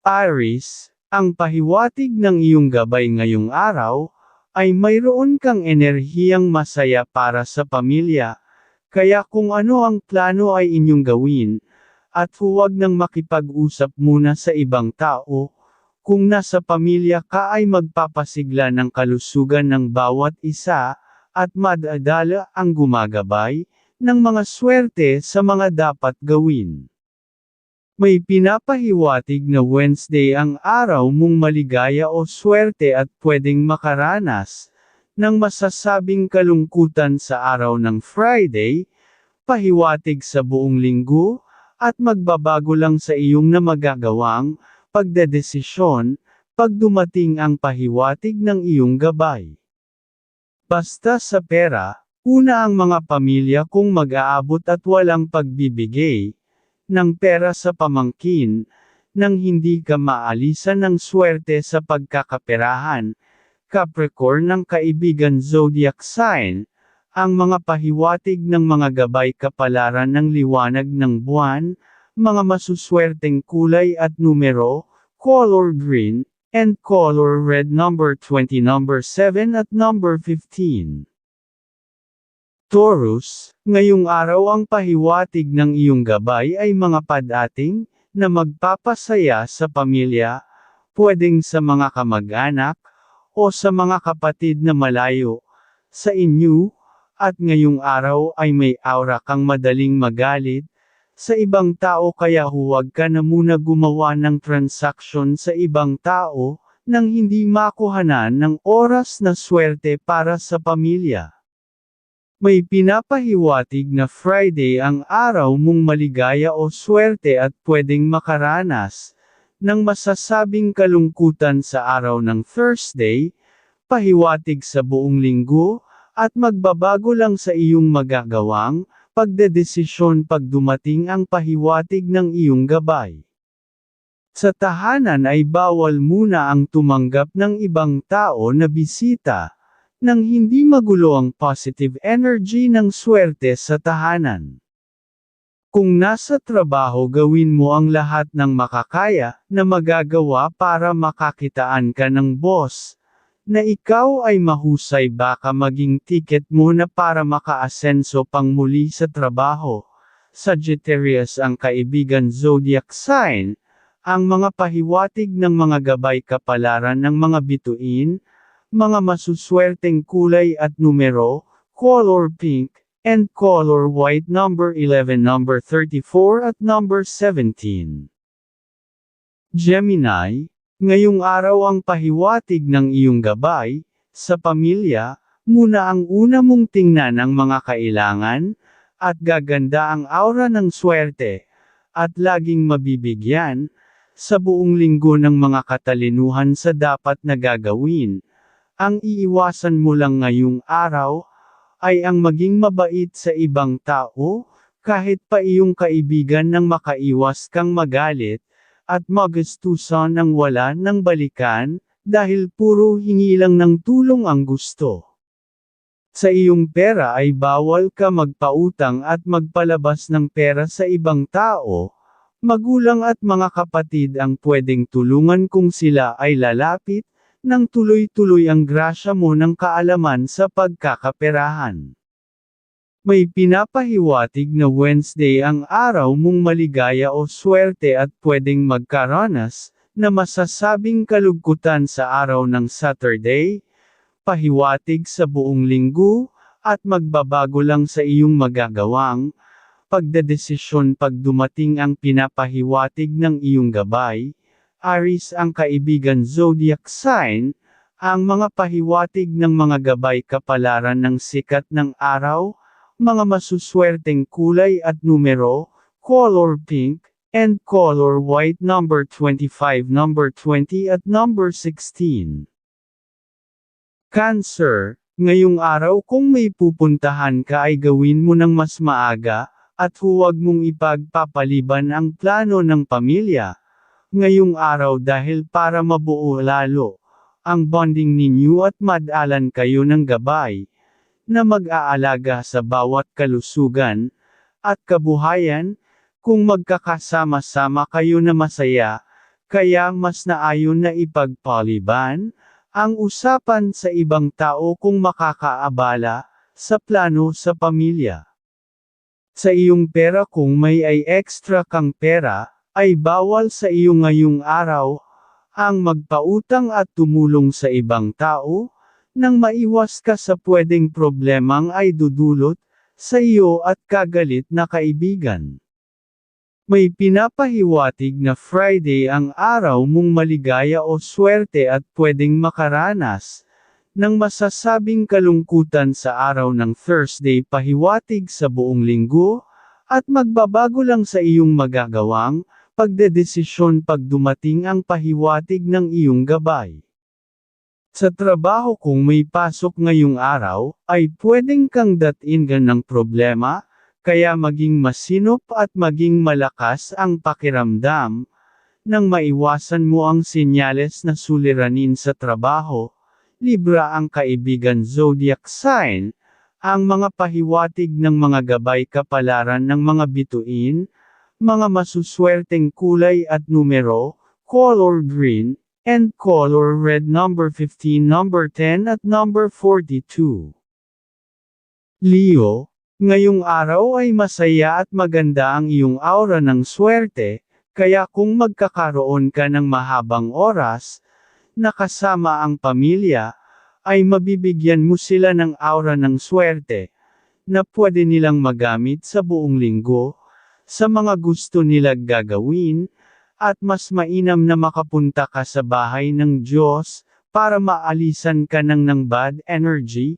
Aris, ang pahiwatig ng iyong gabay ngayong araw, ay mayroon kang enerhiyang masaya para sa pamilya, kaya kung ano ang plano ay inyong gawin, at huwag nang makipag-usap muna sa ibang tao, kung nasa pamilya ka ay magpapasigla ng kalusugan ng bawat isa, at madadala ang gumagabay, ng mga swerte sa mga dapat gawin. May pinapahiwatig na Wednesday ang araw mong maligaya o swerte at pwedeng makaranas, ng masasabing kalungkutan sa araw ng Friday, pahiwatig sa buong linggo, at magbabago lang sa iyong na magagawang, pagdedesisyon, pag dumating ang pahiwatig ng iyong gabay. Basta sa pera, una ang mga pamilya kung mag-aabot at walang pagbibigay, ng pera sa pamangkin, nang hindi ka maalisan ng swerte sa pagkakaperahan. Capricorn ng kaibigan zodiac sign, ang mga pahiwatig ng mga gabay kapalaran ng liwanag ng buwan, mga masuswerteng kulay at numero, color green, and color red number 20 number 7 at number 15. Taurus, ngayong araw ang pahiwatig ng iyong gabay ay mga padating, na magpapasaya sa pamilya, pwedeng sa mga kamag-anak, o sa mga kapatid na malayo, sa inyo, at ngayong araw ay may aura kang madaling magalit, sa ibang tao kaya huwag ka na muna gumawa ng transaksyon sa ibang tao, nang hindi makuhanan ng oras na swerte para sa pamilya. May pinapahiwatig na Friday ang araw mong maligaya o swerte at pwedeng makaranas, ng masasabing kalungkutan sa araw ng Thursday, pahiwatig sa buong linggo, at magbabago lang sa iyong magagawang, pagdedesisyon pag dumating ang pahiwatig ng iyong gabay. Sa tahanan ay bawal muna ang tumanggap ng ibang tao na bisita, nang hindi magulo ang positive energy ng swerte sa tahanan. Kung nasa trabaho gawin mo ang lahat ng makakaya na magagawa para makakitaan ka ng boss, na ikaw ay mahusay baka maging ticket mo na para makaasenso pang muli sa trabaho. Sagittarius ang kaibigan zodiac sign, ang mga pahiwatig ng mga gabay kapalaran ng mga bituin, mga masuswerteng kulay at numero, color pink, and color white number 11 number 34 at number 17. Gemini, ngayong araw ang pahiwatig ng iyong gabay, sa pamilya, muna ang una mong tingnan ang mga kailangan, at gaganda ang aura ng swerte, at laging mabibigyan, sa buong linggo ng mga katalinuhan sa dapat na gagawin, ang iiwasan mo lang ngayong araw, ay ang maging mabait sa ibang tao, kahit pa iyong kaibigan nang makaiwas kang magalit, at magastusan ng wala ng balikan, dahil puro hingi lang ng tulong ang gusto. Sa iyong pera ay bawal ka magpautang at magpalabas ng pera sa ibang tao, magulang at mga kapatid ang pwedeng tulungan kung sila ay lalapit, nang tuloy-tuloy ang grasya mo ng kaalaman sa pagkakaperahan. May pinapahiwatig na Wednesday ang araw mong maligaya o swerte at pwedeng magkaranas, na masasabing kalugkutan sa araw ng Saturday, pahiwatig sa buong linggo, at magbabago lang sa iyong magagawang, pagdedesisyon pag dumating ang pinapahiwatig ng iyong gabay, Aris ang kaibigan zodiac sign, ang mga pahiwatig ng mga gabay kapalaran ng sikat ng araw, mga masuswerteng kulay at numero, color pink, and color white number 25 number 20 at number 16. Cancer, ngayong araw kung may pupuntahan ka ay gawin mo ng mas maaga, at huwag mong ipagpapaliban ang plano ng pamilya, ngayong araw dahil para mabuo lalo ang bonding ninyo at madalan kayo ng gabay na mag-aalaga sa bawat kalusugan at kabuhayan kung magkakasama-sama kayo na masaya kaya mas naayon na ipagpaliban, ang usapan sa ibang tao kung makakaabala, sa plano sa pamilya. Sa iyong pera kung may ay extra kang pera, ay bawal sa iyo ngayong araw, ang magpautang at tumulong sa ibang tao, nang maiwas ka sa pwedeng problemang ay dudulot, sa iyo at kagalit na kaibigan. May pinapahiwatig na Friday ang araw mong maligaya o swerte at pwedeng makaranas, ng masasabing kalungkutan sa araw ng Thursday pahiwatig sa buong linggo, at magbabago lang sa iyong magagawang, pagdedesisyon pag dumating ang pahiwatig ng iyong gabay. Sa trabaho kung may pasok ngayong araw, ay pwedeng kang datingan ng problema, kaya maging masinop at maging malakas ang pakiramdam, nang maiwasan mo ang sinyales na suliranin sa trabaho, Libra ang kaibigan zodiac sign, ang mga pahiwatig ng mga gabay kapalaran ng mga bituin, mga masuswerteng kulay at numero, color green, and color red number 15 number 10 at number 42. Leo, Ngayong araw ay masaya at maganda ang iyong aura ng swerte, kaya kung magkakaroon ka ng mahabang oras, nakasama ang pamilya, ay mabibigyan mo sila ng aura ng swerte, na pwede nilang magamit sa buong linggo, sa mga gusto nila gagawin, at mas mainam na makapunta ka sa bahay ng Diyos, para maalisan ka ng ng bad energy,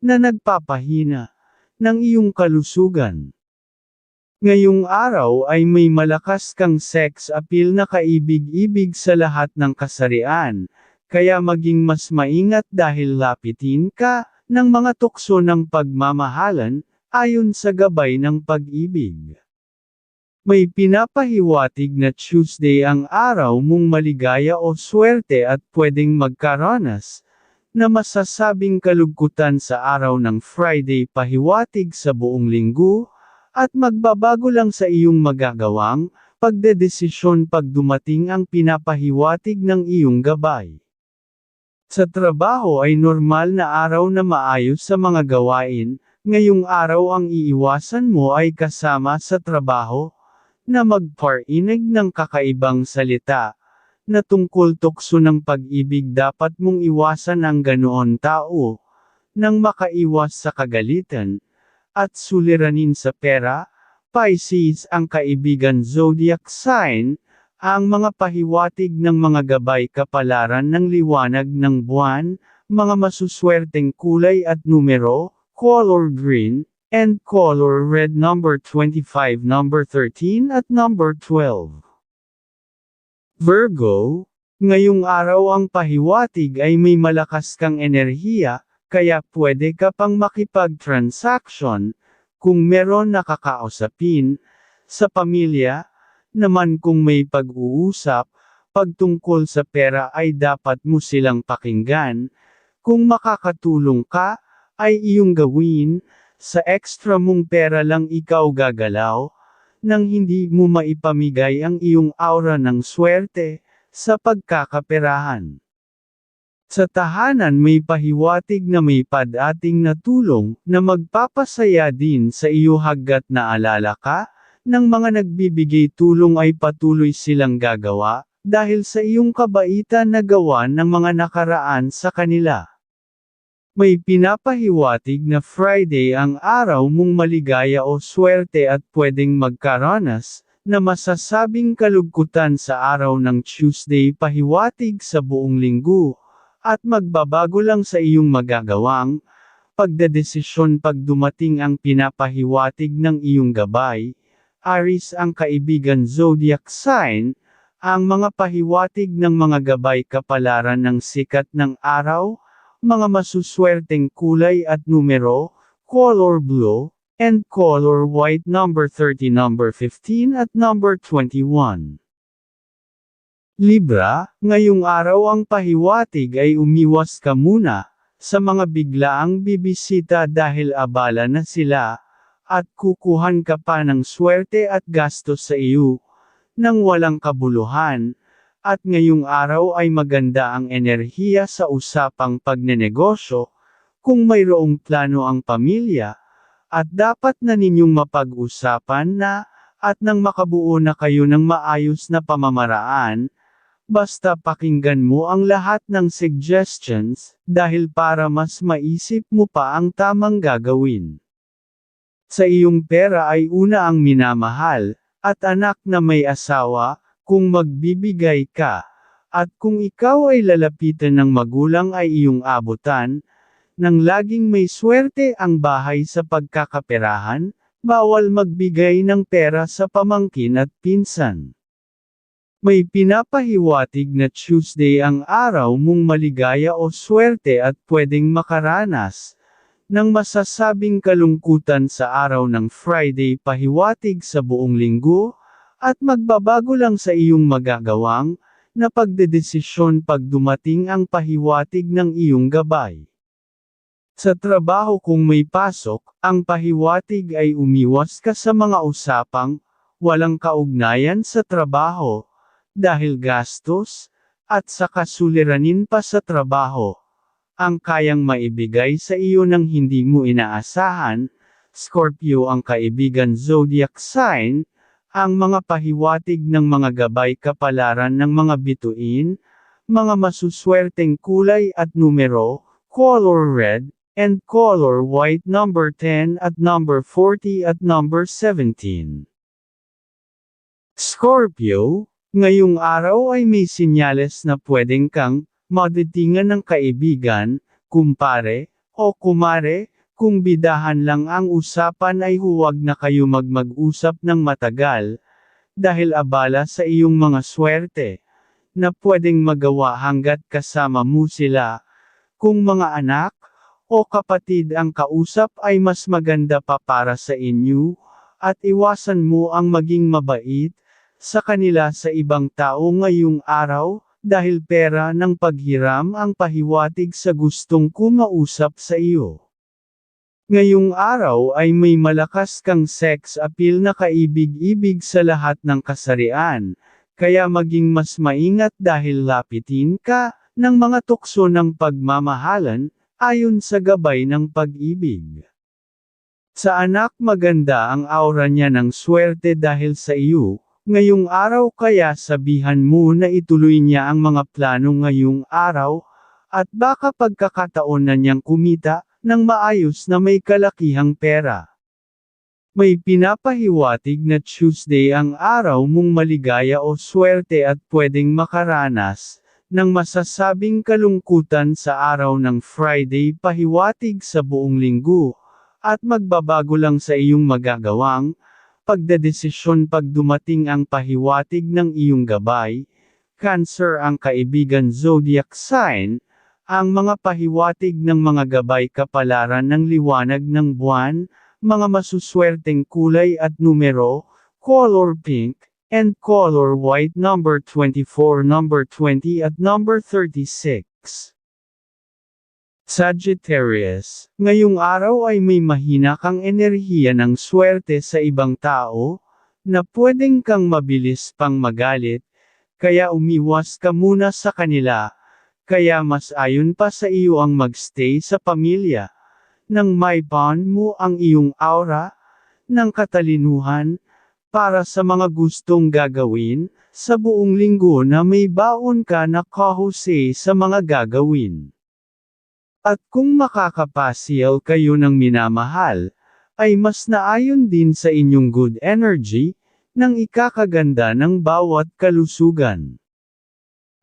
na nagpapahina ng iyong kalusugan. Ngayong araw ay may malakas kang sex appeal na kaibig-ibig sa lahat ng kasarian, kaya maging mas maingat dahil lapitin ka ng mga tukso ng pagmamahalan, ayon sa gabay ng pag-ibig. May pinapahiwatig na Tuesday ang araw mong maligaya o swerte at pwedeng magkaranas, na masasabing kalugkutan sa araw ng Friday pahiwatig sa buong linggo, at magbabago lang sa iyong magagawang, pagdedesisyon pag dumating ang pinapahiwatig ng iyong gabay. Sa trabaho ay normal na araw na maayos sa mga gawain, ngayong araw ang iiwasan mo ay kasama sa trabaho, na magparinig ng kakaibang salita, na tungkol tukso ng pag-ibig dapat mong iwasan ang ganoon tao, nang makaiwas sa kagalitan, at suliranin sa pera, Pisces ang kaibigan zodiac sign, ang mga pahiwatig ng mga gabay kapalaran ng liwanag ng buwan, mga masuswerteng kulay at numero, color green, and color red number 25 number 13 at number 12. Virgo, ngayong araw ang pahiwatig ay may malakas kang enerhiya, kaya pwede ka pang makipag-transaction, kung meron nakakausapin, sa pamilya, naman kung may pag-uusap, pagtungkol sa pera ay dapat mo silang pakinggan, kung makakatulong ka, ay iyong gawin, sa extra mong pera lang ikaw gagalaw, nang hindi mo maipamigay ang iyong aura ng swerte, sa pagkakaperahan. Sa tahanan may pahiwatig na may padating na tulong, na magpapasaya din sa iyo haggat na alala ka, ng mga nagbibigay tulong ay patuloy silang gagawa, dahil sa iyong kabaitan na gawa ng mga nakaraan sa kanila. May pinapahiwatig na Friday ang araw mong maligaya o swerte at pwedeng magkaranas, na masasabing kalugkutan sa araw ng Tuesday pahiwatig sa buong linggo, at magbabago lang sa iyong magagawang, pagdedesisyon pag dumating ang pinapahiwatig ng iyong gabay, Aris ang kaibigan zodiac sign, ang mga pahiwatig ng mga gabay kapalaran ng sikat ng araw, mga masuswerteng kulay at numero, color blue, and color white number 30 number 15 at number 21. Libra, ngayong araw ang pahiwatig ay umiwas ka muna, sa mga biglaang bibisita dahil abala na sila, at kukuhan ka pa ng swerte at gastos sa iyo, nang walang kabuluhan, at ngayong araw ay maganda ang enerhiya sa usapang pagnenegosyo, kung mayroong plano ang pamilya, at dapat na ninyong mapag-usapan na, at nang makabuo na kayo ng maayos na pamamaraan, basta pakinggan mo ang lahat ng suggestions, dahil para mas maisip mo pa ang tamang gagawin. Sa iyong pera ay una ang minamahal, at anak na may asawa, kung magbibigay ka, at kung ikaw ay lalapitan ng magulang ay iyong abutan, nang laging may swerte ang bahay sa pagkakaperahan, bawal magbigay ng pera sa pamangkin at pinsan. May pinapahiwatig na Tuesday ang araw mong maligaya o swerte at pwedeng makaranas, ng masasabing kalungkutan sa araw ng Friday pahiwatig sa buong linggo, at magbabago lang sa iyong magagawang, na pagdedesisyon pag dumating ang pahiwatig ng iyong gabay. Sa trabaho kung may pasok, ang pahiwatig ay umiwas ka sa mga usapang, walang kaugnayan sa trabaho, dahil gastos, at sa kasuliranin pa sa trabaho, ang kayang maibigay sa iyo ng hindi mo inaasahan, Scorpio ang kaibigan zodiac sign, ang mga pahiwatig ng mga gabay kapalaran ng mga bituin, mga masuswerteng kulay at numero, color red, and color white number 10 at number 40 at number 17. Scorpio, ngayong araw ay may sinyales na pwedeng kang maditingan ng kaibigan, kumpare, o kumare, kung bidahan lang ang usapan ay huwag na kayo magmag-usap ng matagal, dahil abala sa iyong mga swerte, na pwedeng magawa hanggat kasama mo sila, kung mga anak, o kapatid ang kausap ay mas maganda pa para sa inyo, at iwasan mo ang maging mabait, sa kanila sa ibang tao ngayong araw, dahil pera ng paghiram ang pahiwatig sa gustong kumausap sa iyo. Ngayong araw ay may malakas kang sex appeal na kaibig-ibig sa lahat ng kasarian, kaya maging mas maingat dahil lapitin ka, ng mga tukso ng pagmamahalan, ayon sa gabay ng pag-ibig. Sa anak maganda ang aura niya ng swerte dahil sa iyo, ngayong araw kaya sabihan mo na ituloy niya ang mga plano ngayong araw, at baka pagkakataon na niyang kumita, ng maayos na may kalakihang pera. May pinapahiwatig na Tuesday ang araw mong maligaya o swerte at pwedeng makaranas, ng masasabing kalungkutan sa araw ng Friday pahiwatig sa buong linggo, at magbabago lang sa iyong magagawang, pagdedesisyon pag dumating ang pahiwatig ng iyong gabay, Cancer ang kaibigan zodiac sign, ang mga pahiwatig ng mga gabay kapalaran ng liwanag ng buwan, mga masuswerteng kulay at numero, color pink, and color white number 24 number 20 at number 36. Sagittarius, ngayong araw ay may mahina kang enerhiya ng swerte sa ibang tao, na pwedeng kang mabilis pang magalit, kaya umiwas ka muna sa kanila, kaya mas ayon pa sa iyo ang magstay sa pamilya, nang may bond mo ang iyong aura, ng katalinuhan, para sa mga gustong gagawin, sa buong linggo na may baon ka na kahuse sa mga gagawin. At kung makakapasyal kayo ng minamahal, ay mas naayon din sa inyong good energy, ng ikakaganda ng bawat kalusugan.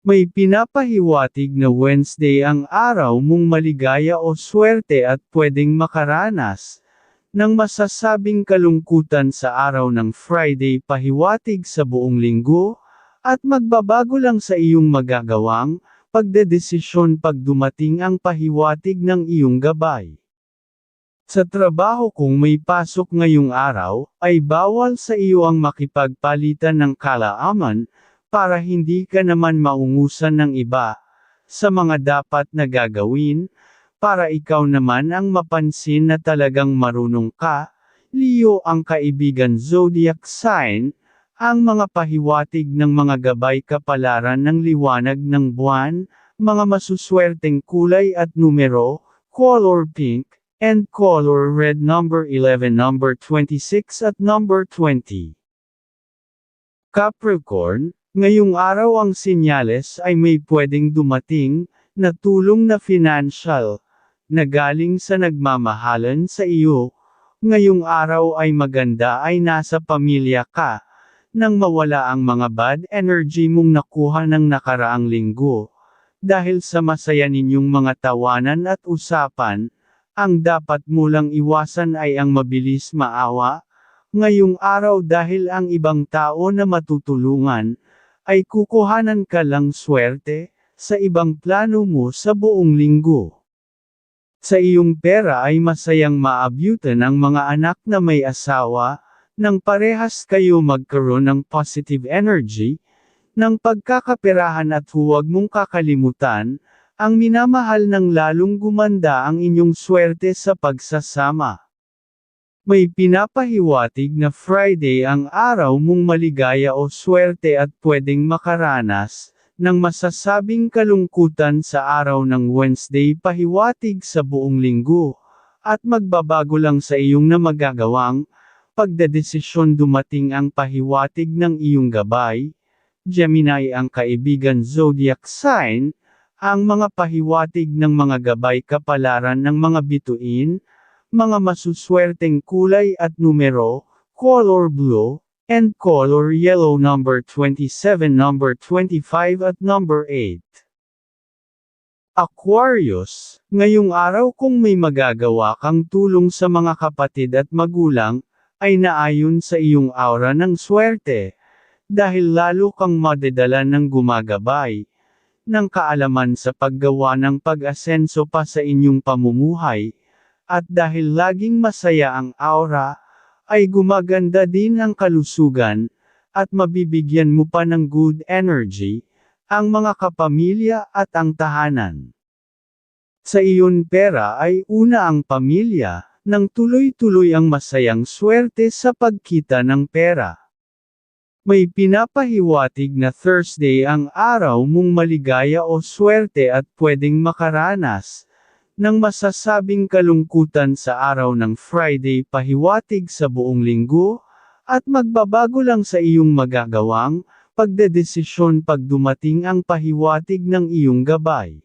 May pinapahiwatig na Wednesday ang araw mong maligaya o swerte at pwedeng makaranas, nang masasabing kalungkutan sa araw ng Friday pahiwatig sa buong linggo, at magbabago lang sa iyong magagawang, pagdedesisyon pag dumating ang pahiwatig ng iyong gabay. Sa trabaho kung may pasok ngayong araw, ay bawal sa iyo ang makipagpalitan ng kalaaman, para hindi ka naman maungusan ng iba, sa mga dapat na gagawin, para ikaw naman ang mapansin na talagang marunong ka, Leo ang kaibigan zodiac sign, ang mga pahiwatig ng mga gabay kapalaran ng liwanag ng buwan, mga masuswerteng kulay at numero, color pink, and color red number 11 number 26 at number 20. Capricorn, ngayong araw ang sinyales ay may pwedeng dumating, na tulong na financial, na galing sa nagmamahalan sa iyo, ngayong araw ay maganda ay nasa pamilya ka, nang mawala ang mga bad energy mong nakuha ng nakaraang linggo. Dahil sa masaya ninyong mga tawanan at usapan, ang dapat mo lang iwasan ay ang mabilis maawa, ngayong araw dahil ang ibang tao na matutulungan, ay kukuhanan ka lang swerte, sa ibang plano mo sa buong linggo. Sa iyong pera ay masayang maabyutan ang mga anak na may asawa, nang parehas kayo magkaroon ng positive energy, ng pagkakaperahan at huwag mong kakalimutan, ang minamahal ng lalong gumanda ang inyong swerte sa pagsasama. May pinapahiwatig na Friday ang araw mong maligaya o swerte at pwedeng makaranas, ng masasabing kalungkutan sa araw ng Wednesday pahiwatig sa buong linggo, at magbabago lang sa iyong na magagawang, pagdedesisyon dumating ang pahiwatig ng iyong gabay, Gemini ang kaibigan zodiac sign, ang mga pahiwatig ng mga gabay kapalaran ng mga bituin, mga masuswerteng kulay at numero, color blue, and color yellow number 27 number 25 at number 8. Aquarius, ngayong araw kung may magagawa kang tulong sa mga kapatid at magulang, ay naayon sa iyong aura ng swerte, dahil lalo kang madedala ng gumagabay, ng kaalaman sa paggawa ng pag-asenso pa sa inyong pamumuhay, at dahil laging masaya ang aura, ay gumaganda din ang kalusugan, at mabibigyan mo pa ng good energy, ang mga kapamilya at ang tahanan. Sa iyon pera ay una ang pamilya, nang tuloy-tuloy ang masayang swerte sa pagkita ng pera. May pinapahiwatig na Thursday ang araw mong maligaya o swerte at pwedeng makaranas, ng masasabing kalungkutan sa araw ng Friday pahiwatig sa buong linggo, at magbabago lang sa iyong magagawang, pagdedesisyon pag dumating ang pahiwatig ng iyong gabay.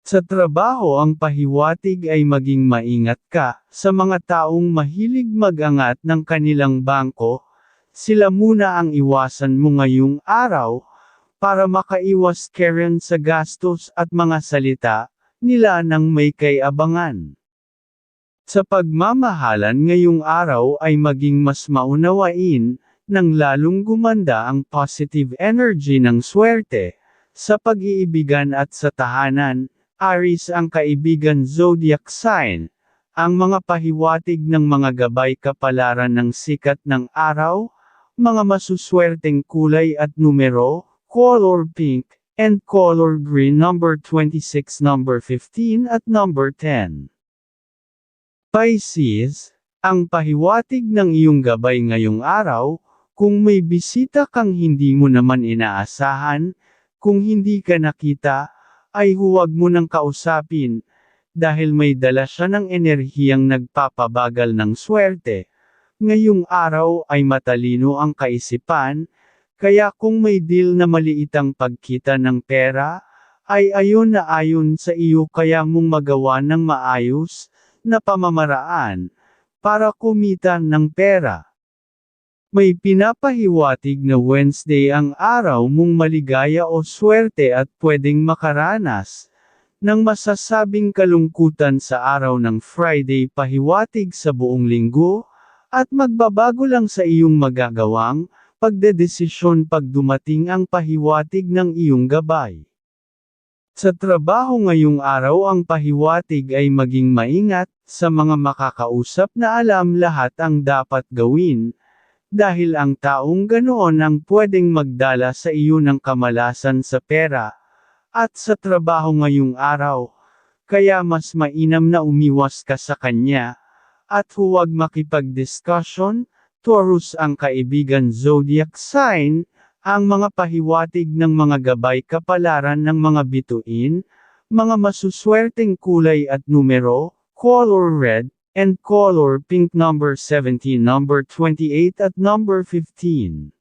Sa trabaho ang pahiwatig ay maging maingat ka, sa mga taong mahilig magangat ng kanilang bangko, sila muna ang iwasan mo ngayong araw, para makaiwas karen sa gastos at mga salita, nila ng may kayabangan. Sa pagmamahalan ngayong araw ay maging mas maunawain, nang lalong gumanda ang positive energy ng swerte, sa pag-iibigan at sa tahanan, Aries ang kaibigan zodiac sign, ang mga pahiwatig ng mga gabay kapalaran ng sikat ng araw, mga masuswerteng kulay at numero, color pink, and color green number 26 number 15 at number 10. Pisces, ang pahiwatig ng iyong gabay ngayong araw, kung may bisita kang hindi mo naman inaasahan, kung hindi ka nakita, ay huwag mo nang kausapin, dahil may dala siya ng enerhiyang nagpapabagal ng swerte, Ngayong araw ay matalino ang kaisipan, kaya kung may deal na maliitang pagkita ng pera, ay ayon na ayon sa iyo kaya mong magawa ng maayos, na pamamaraan, para kumita ng pera. May pinapahiwatig na Wednesday ang araw mong maligaya o swerte at pwedeng makaranas, ng masasabing kalungkutan sa araw ng Friday pahiwatig sa buong linggo, at magbabago lang sa iyong magagawang, pagdedesisyon pag dumating ang pahiwatig ng iyong gabay. Sa trabaho ngayong araw ang pahiwatig ay maging maingat, sa mga makakausap na alam lahat ang dapat gawin, dahil ang taong ganoon ang pwedeng magdala sa iyo ng kamalasan sa pera, at sa trabaho ngayong araw, kaya mas mainam na umiwas ka sa kanya, at huwag makipag-discussion, Taurus ang kaibigan zodiac sign, ang mga pahiwatig ng mga gabay kapalaran ng mga bituin, mga masuswerteng kulay at numero, color red, and color pink number 17 number 28 at number 15.